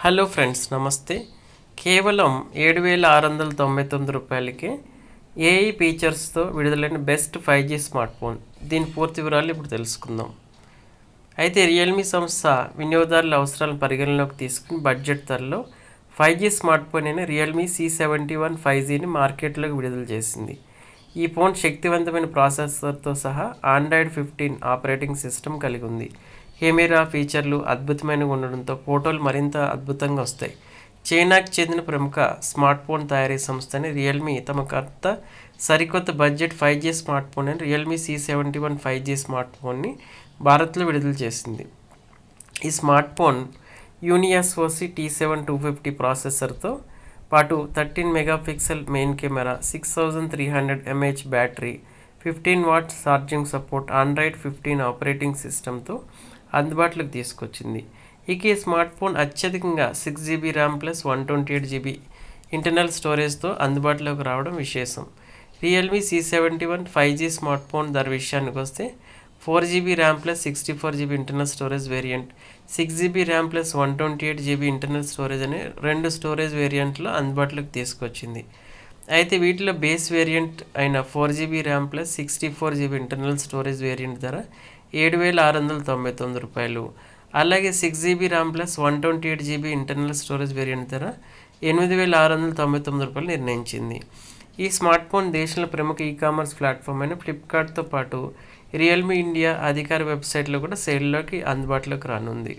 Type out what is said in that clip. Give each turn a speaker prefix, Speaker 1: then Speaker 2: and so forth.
Speaker 1: Hello friends నమస్తే. కేవలం ఏడు వేల ఆరు వందల తొంభై తొమ్మిది రూపాయలకి ఏఐ ఫీచర్స్తో విడుదలైన best five G smartphone దీని పూర్తి వివరాలు ఇప్పుడు తెలుసుకుందాం. అయితే రియల్మీ సంస్థ వినియోగదారుల అవసరాలను పరిగణలోకి తీసుకుని బడ్జెట్ ధరలో ఫైవ్ జీ స్మార్ట్ ఫోన్ అయిన Realme C seventy one five జీని మార్కెట్లోకి విడుదల చేసింది. ఈ ఫోన్ శక్తివంతమైన ప్రాసెసర్తో సహా ఆండ్రాయిడ్ ఫిఫ్టీన్ ఆపరేటింగ్ సిస్టమ్ కలిగి ఉంది. కెమెరా ఫీచర్లు అద్భుతమైనవి ఉండడంతో ఫోటోలు మరింత అద్భుతంగా వస్తాయి. చైనాకు చెందిన ప్రముఖ స్మార్ట్ ఫోన్ తయారీ సంస్థని రియల్మీ తమ కొత్త సరికొత్త budget five G smartphone అని Realme C seventy one five G smart ఫోన్ని భారత్లో విడుదల చేసింది. ఈ smartphone Unisoc T seven two fifty ప్రాసెసర్తో పాటు thirteen megapixel main camera six thousand three hundred mAh battery fifteen watts charging support Android fifteen operating సిస్టమ్తో అందుబాటులోకి తీసుకొచ్చింది. ఇక ఈ స్మార్ట్ ఫోన్ అత్యధికంగా six GB RAM plus one twenty eight GB internal స్టోరేజ్తో అందుబాటులోకి రావడం విశేషం. Realme C seventy one five G smartphone ధర విషయానికి వస్తే four GB RAM plus sixty four GB internal storage variant six GB RAM plus one twenty eight GB internal storage అనే రెండు storage వేరియంట్లో అందుబాటులోకి తీసుకొచ్చింది. అయితే వీటిలో బేస్ వేరియంట్ అయిన four GB RAM plus sixty four GB internal storage variant ధర ఏడు వేల ఆరు వందల తొంభై తొమ్మిది రూపాయలు. అలాగే six GB RAM plus one twenty eight GB internal storage variant ధర ఎనిమిది వేల ఆరు వందల తొంభై తొమ్మిది రూపాయలు నిర్ణయించింది. ఈ స్మార్ట్ ఫోన్ దేశంలో ప్రముఖ ఈ కామర్స్ ప్లాట్ఫామ్ అయిన ఫ్లిప్కార్ట్తో పాటు రియల్మీ ఇండియా అధికార వెబ్సైట్లో కూడా సేల్లోకి అందుబాటులోకి రానుంది.